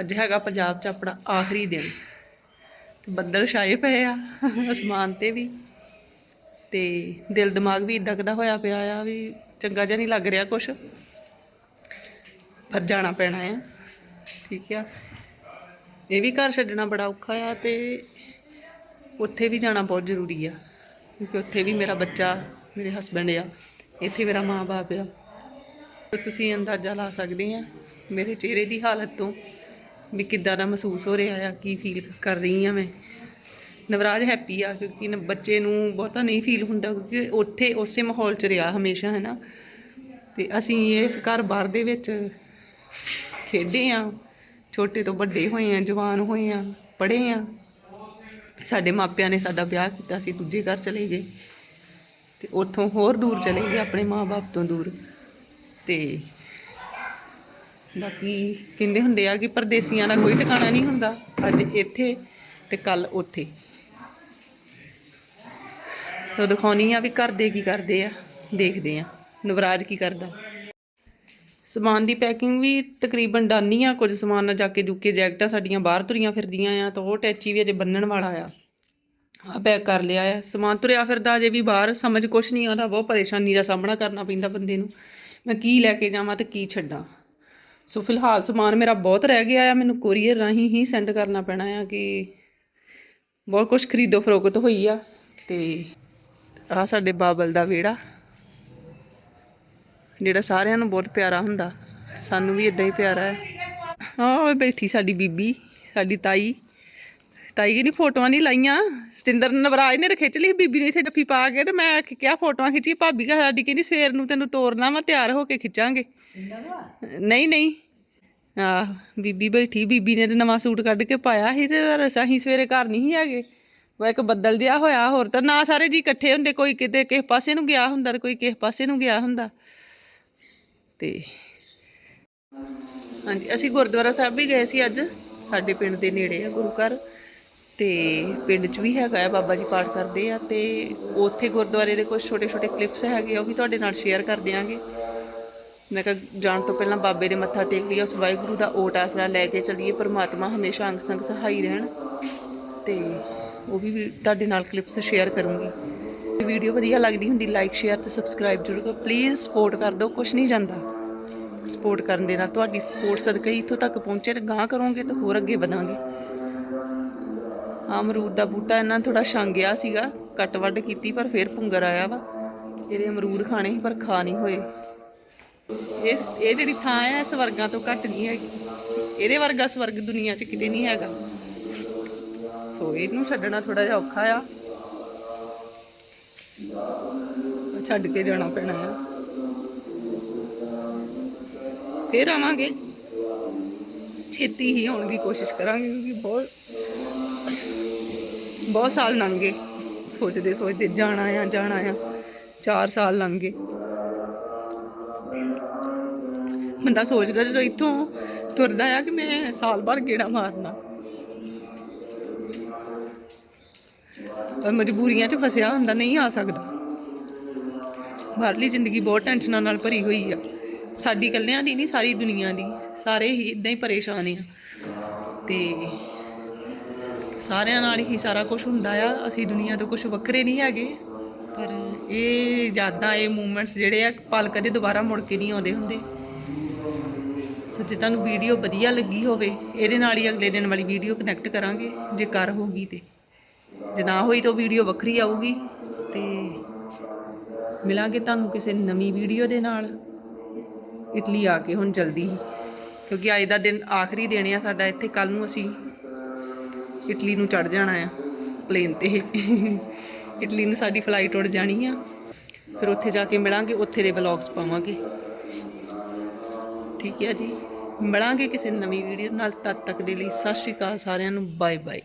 ਅੱਜ ਹੈਗਾ ਪੰਜਾਬ 'ਚ ਆਪਣਾ ਆਖਰੀ ਦਿਨ। ਤੇ ਬੱਦਲ ਛਾਏ ਪਏ ਆ, ਅਸਮਾਨ ਤੇ ਵੀ। ਤੇ ਦਿਲ ਦਿਮਾਗ ਵੀ ਇਦਾਂ ਕਦਾ ਹੋਇਆ ਪਿਆ ਆ ਵੀ ਚੰਗਾ ਜਿਹਾ ਨਹੀਂ ਲੱਗ ਰਿਹਾ ਕੁਛ। ਪਰ ਜਾਣਾ ਪੈਣਾ ਆ, ਠੀਕ ਆ। ਇਹ ਵੀ ਘਰ ਛੱਡਣਾ ਬੜਾ ਔਖਾ ਆ ਤੇ ਉੱਥੇ ਵੀ ਜਾਣਾ ਬਹੁਤ ਜ਼ਰੂਰੀ ਆ। ਕਿਉਂਕਿ ਉੱਥੇ ਵੀ ਮੇਰਾ ਬੱਚਾ, ਮੇਰੇ ਹਸਬੰਡ ਆ, ਇੱਥੇ ਮੇਰਾ ਮਾਂ-ਬਾਪ ਆ। ਤੁਸੀਂ ਅੰਦਾਜ਼ਾ ਲਾ ਸਕਦੇ ਆ ਮੇਰੇ ਚਿਹਰੇ ਦੀ ਹਾਲਤ ਤੋਂ ਵੀ ਕਿੱਦਾਂ ਦਾ ਮਹਿਸੂਸ ਹੋ ਰਿਹਾ ਆ, ਕੀ ਫੀਲ ਕਰ ਰਹੀ ਆ ਮੈਂ। ਨਵਰਾਜ ਹੈਪੀ ਆ, ਕਿਉਂਕਿ ਬੱਚੇ ਨੂੰ ਬਹੁਤਾ ਨਹੀਂ ਫੀਲ ਹੁੰਦਾ, ਕਿਉਂਕਿ ਉੱਥੇ ਉਸੇ ਮਾਹੌਲ 'ਚ ਰਿਹਾ ਹਮੇਸ਼ਾ ਹੈ ਨਾ ਤੇ ਅਸੀਂ ਇਸ ਘਰ ਬਾਰ ਦੇ ਵਿੱਚ ਖੇਡੇ ਆ, ਛੋਟੇ ਤੋਂ ਵੱਡੇ ਹੋਏ ਆ, ਜਵਾਨ ਹੋਏ ਆ, ਪੜ੍ਹੇ ਆ। ਸਾਡੇ ਮਾਪਿਆਂ ਨੇ ਸਾਡਾ ਵਿਆਹ ਕੀਤਾ ਸੀ ਦੂਜੇ ਘਰ ਚਲੇ ਗਏ। ਤੇ ਉੱਥੋਂ ਹੋਰ ਦੂਰ ਚਲੇ ਗਏ, ਆਪਣੇ ਮਾਪੇ ਤੋਂ ਦੂਰ। ਤੇ ਬਾਕੀ ਕਹਿੰਦੇ ਹੁੰਦੇ ਆ ਕਿ ਪਰਦੇਸੀਆਂ ਦਾ ਕੋਈ ਟਿਕਾਣਾ ਨਹੀਂ ਹੁੰਦਾ। ਅੱਜ ਇੱਥੇ ਤੇ ਕੱਲ ਉੱਥੇ। ਸੋ ਦਿਖਾਉਣੀ ਆ ਵੀ ਘਰ ਦੇ ਕੀ ਕਰਦੇ ਆ, ਦੇਖਦੇ ਆ, ਨਵਰਾਜ ਕੀ ਕਰਦਾ। ਸਮਾਨ ਦੀ ਪੈਕਿੰਗ ਵੀ ਤਕਰੀਬਨ ਡਨ ਹੀ ਆ, ਕੁਝ ਸਮਾਨ ਨਾ ਜਾ ਕੇ ਜੁਕੇ, ਜੈਕਟਾਂ ਸਾਡੀਆਂ ਬਾਹਰ ਤੁਰੀਆਂ ਫਿਰਦੀਆਂ ਆ, ਤਾਂ ਉਹ ਟੈਚੀ ਵੀ ਅਜੇ ਬੰਨਣ ਵਾਲਾ ਆ। ਆ ਪੈਕ ਕਰ ਲਿਆ ਆ। ਸਮਾਨ ਤੁਰਿਆ ਫਿਰਦਾ ਅਜੇ ਵੀ ਬਾਹਰ, ਸਮਝ ਕੁਛ ਨਹੀਂ ਆਉਂਦਾ ਬਹੁਤ ਪਰੇਸ਼ਾਨੀ ਦਾ ਸਾਹਮਣਾ ਕਰਨਾ ਪੈਂਦਾ ਬੰਦੇ ਨੂੰ। ਮੈਂ ਕੀ ਲੈ ਕੇ ਜਾਵਾਂ ਤੇ ਕੀ ਛੱਡਾਂ। ਸੋ ਫਿਲਹਾਲ ਸਮਾਨ ਮੇਰਾ ਬਹੁਤ ਰਹਿ ਗਿਆ ਆ, ਮੈਨੂੰ ਕੋਰੀਅਰ ਰਾਹੀਂ ਹੀ ਸੈਂਡ ਕਰਨਾ ਪੈਣਾ ਆ ਕਿ ਬਹੁਤ ਕੁਝ ਖਰੀਦੋ ਫਰੋਖਤ ਹੋਈ ਆ ਤੇ ਆ ਸਾਡੇ ਬਾਬਲ ਦਾ ਵਿਹੜਾ, ਜਿਹੜਾ ਸਾਰਿਆਂ ਨੂੰ ਬਹੁਤ ਪਿਆਰਾ ਹੁੰਦਾ, ਸਾਨੂੰ ਵੀ ਇਦਾਂ ਹੀ ਪਿਆਰਾ ਹੈ ਆਹ ਬੈਠੀ ਸਾਡੀ ਬੀਬੀ, ਸਾਡੀ ਤਾਈ। ਤਾਈ ਜੀ ਨੇ ਫੋਟੋਆਂ ਨਹੀਂ ਲਾਈਆਂ। ਸਤਿੰਦਰ ਨਵਰਾਜ ਨੇ ਤਾਂ ਖਿੱਚ ਲਈ, ਬੀਬੀ ਨੇ ਇੱਥੇ ਜੱਫੀ ਪਾ ਕੇ ਤੇ ਮੈਂ ਕਿਹਾ ਫੋਟੋਆਂ ਖਿੱਚੀ ਭਾਬੀ ਕਹ ਸਾਡੀ ਕਹਿੰਦੀ, ਸਵੇਰ ਨੂੰ ਤੈਨੂੰ ਤੋਰਨਾ ਵਾ, ਤਿਆਰ ਹੋ ਕੇ ਖਿੱਚਾਂਗੇ। ਨਹੀਂ ਨਹੀਂ। ਆਹ, ਬੀਬੀ ਬੈਠੀ, ਬੀਬੀ ਨੇ ਤੇ ਨਵਾਂ ਸੂਟ ਕੱਢ ਕੇ ਪਾਇਆ ਸੀ ਤੇ ਅਸੀਂ ਸਵੇਰੇ ਘਰ ਨਹੀਂ ਸੀ ਹੈਗੇ। ਉਹ ਇੱਕ ਬੱਦਲ ਜਿਹਾ ਹੋਇਆ, ਹੋਰ ਤਾਂ ਨਾ ਸਾਰੇ ਜੀ ਇਕੱਠੇ ਹੁੰਦੇ, ਕੋਈ ਕਿਤੇ ਕਿਸੇ ਪਾਸੇ ਨੂੰ ਗਿਆ ਹੁੰਦਾ ਤੇ ਕੋਈ ਕਿਸੇ ਪਾਸੇ ਨੂੰ ਗਿਆ ਹੁੰਦਾ। ਤੇ ਹਾਂਜੀ, ਅਸੀਂ ਗੁਰਦੁਆਰਾ ਸਾਹਿਬ ਵੀ ਗਏ ਸੀ ਅੱਜ, ਸਾਡੇ ਪਿੰਡ ਦੇ ਨੇੜੇ ਆ ਗੁਰੂ ਘਰ। ਤੇ ਪਿੰਡ 'ਚ ਵੀ ਹੈਗਾ ਆ, ਬਾਬਾ ਜੀ ਪਾਠ ਕਰਦੇ ਆ ਤੇ ਉੱਥੇ ਗੁਰਦੁਆਰੇ ਦੇ ਕੁਝ ਛੋਟੇ ਛੋਟੇ ਕਲਿੱਪਸ ਹੈਗੇ ਆ, ਉਹ ਵੀ ਤੁਹਾਡੇ ਨਾਲ ਸ਼ੇਅਰ ਕਰ ਦਿਆਂਗੇ। ਮੈਂ ਕਿਹਾ ਜਾਣ ਤੋਂ ਪਹਿਲਾਂ ਬਾਬੇ ਦੇ ਮੱਥਾ ਟੇਕ ਲਿਆ ਉਸ ਵਾਹਿਗੁਰੂ ਦਾ ਓਟ ਆਸਰਾ ਲੈ ਕੇ ਚੱਲੀਏ, ਪਰਮਾਤਮਾ ਹਮੇਸ਼ਾ ਅੰਗ ਸੰਗ ਸਹਾਈ ਰਹਿਣ। ਤੇ ਉਹ ਵੀ ਤੁਹਾਡੇ ਨਾਲ ਕਲਿੱਪਸ ਸ਼ੇਅਰ ਕਰੂੰਗੀ। ਵੀਡੀਓ ਵਧੀਆ ਲੱਗਦੀ ਹੁੰਦੀ ਲਾਈਕ ਸ਼ੇਅਰ ਤੇ ਸਬਸਕ੍ਰਾਈਬ ਜ਼ਰੂਰ ਕਰੋ। ਪਲੀਜ਼ ਸਪੋਰਟ ਕਰ ਦਿਓ ਕੁਝ ਨਹੀਂ ਜਾਂਦਾ। ਸਪੋਰਟ ਕਰਨ ਦੇ ਨਾਲ ਤੁਹਾਡੀ ਸਪੋਰਟ ਸਦਕਾ ਹੀ ਇੱਥੋਂ ਤੱਕ ਪਹੁੰਚੇ ਤੇ ਗਾਂ ਕਰੋਗੇ ਤਾਂ ਹੋਰ ਅੱਗੇ ਵਧਾਂਗੇ। ਅਮਰੂਦ ਦਾ ਬੂਟਾ ਇਹਨਾਂ ਥੋੜਾ ਛਾਂਗਿਆ ਸੀਗਾ, ਕੱਟ ਵੱਢ ਕੀਤੀ, ਪਰ ਫਿਰ ਪੁੰਗਰ ਆਇਆ ਵਾ। ਇਹਦੇ ਅਮਰੂਦ ਖਾਣੇ ਸੀ, ਪਰ ਖਾ ਨਹੀਂ ਹੋਏ। ਇਹ ਇਹ ਜਿਹੜੀ ਥਾਂ ਹੈ ਸਵਰਗਾਂ ਤੋਂ ਘੱਟ ਨਹੀਂ ਹੈਗੀ। ਇਹਦੇ ਵਰਗਾ ਸਵਰਗ ਦੁਨੀਆ 'ਚ ਕਿਤੇ ਨਹੀਂ ਹੈਗਾ। ਸੋ ਇਹਨੂੰ ਛੱਡਣਾ ਥੋੜਾ ਜਿਹਾ ਔਖਾ ਆ। ਛੱਡ ਕੇ ਜਾਣਾ ਪੈਣਾ ਆ। ਫੇਰ ਆਵਾਂਗੇ। ਛੇਤੀ ਹੀ ਆਉਣ ਦੀ ਕੋਸ਼ਿਸ਼ ਕਰਾਂਗੇ, ਕਿਉਂਕਿ ਬਹੁਤ ਬਹੁਤ ਸਾਲ ਲੰਘ ਗਏ। ਸੋਚਦੇ ਸੋਚਦੇ ਜਾਣਾ ਆ ਜਾਣਾ ਆ। 4 ਸਾਲ ਲੰਘ ਗਏ। ਬੰਦਾ ਸੋਚਦਾ ਜਦੋਂ ਇੱਥੋਂ ਤੁਰਦਾ ਆ ਕਿ ਮੈਂ ਸਾਲ ਭਰ ਗੇੜਾ ਮਾਰਨਾ। ਪਰ ਮਜਬੂਰੀਆਂ 'ਚ ਫਸਿਆ ਹੁੰਦਾ, ਨਹੀਂ ਆ ਸਕਦਾ। ਬਾਹਰਲੀ ਜ਼ਿੰਦਗੀ ਬਹੁਤ ਟੈਨਸ਼ਨਾਂ ਨਾਲ ਭਰੀ ਹੋਈ ਆ। ਸਾਡੀ ਇਕੱਲਿਆਂ ਦੀ ਨਹੀਂ, ਸਾਰੀ ਦੁਨੀਆ ਦੀ। ਸਾਰੇ ਹੀ ਇਦਾਂ ਹੀ ਪਰੇਸ਼ਾਨ ਆ। ਤੇ ਸਾਰਿਆਂ ਨਾਲ ਹੀ ਸਾਰਾ ਕੁਝ ਹੁੰਦਾ ਆ। ਅਸੀਂ ਦੁਨੀਆ ਤੋਂ ਕੁਝ ਵੱਖਰੇ ਨਹੀਂ ਹੈਗੇ। ਪਰ ਇਹ ਯਾਦਾਂ, ਇਹ ਮੂਮੈਂਟਸ ਜਿਹੜੇ ਆ ਪਲ ਕਦੇ ਦੁਬਾਰਾ ਮੁੜ ਕੇ ਨਹੀਂ ਆਉਂਦੇ ਹੁੰਦੇ। ਸੋ ਜੇ ਤੁਹਾਨੂੰ ਵੀਡੀਓ ਵਧੀਆ ਲੱਗੀ ਹੋਵੇ, ਇਹਦੇ ਨਾਲ ਹੀ ਅਗਲੇ ਦਿਨ ਵਾਲੀ ਵੀਡੀਓ ਕਨੈਕਟ ਕਰਾਂਗੇ, ਜੇ ਕਰ ਹੋਗੀ ਤੇ। ਜੇ ਨਾ ਹੋਈ ਤਾਂ ਵੀਡੀਓ ਵੱਖਰੀ ਆਊਗੀ। ਤੇ ਮਿਲਾਂਗੇ ਤੁਹਾਨੂੰ ਕਿਸੇ ਨਵੀਂ ਵੀਡੀਓ ਦੇ ਨਾਲ। ਇਟਲੀ ਆ ਕੇ ਹੁਣ ਜਲਦੀ। ਹੀ ਕਿਉਂਕਿ ਅੱਜ ਦਾ ਦਿਨ ਆਖਰੀ ਦਿਨ ਆ ਸਾਡਾ, ਇੱਥੇ ਕੱਲ ਨੂੰ ਅਸੀਂ ਇਟਲੀ ਨੂੰ ਚੜ ਜਾਣਾ ਆ ਪਲੇਨ ਤੇ। ਇਟਲੀ ਨੂੰ ਸਾਡੀ ਫਲਾਈਟ ਉੱਡ ਜਾਣੀ ਆ। ਫਿਰ ਉੱਥੇ ਜਾ ਕੇ ਮਿਲਾਂਗੇ, ਉੱਥੇ ਦੇ ਵਲੌਗਸ ਪਾਵਾਂਗੇ। ਠੀਕ ਹੈ ਜੀ। ਮਿਲਾਂਗੇ ਕਿਸੇ ਨਵੀਂ ਵੀਡੀਓ ਨਾਲ, ਤਦ ਤੱਕ ਦੇ ਲਈ ਸਤਿ ਸ਼੍ਰੀ ਅਕਾਲ ਸਾਰਿਆਂ ਨੂੰ ਬਾਏ ਬਾਏ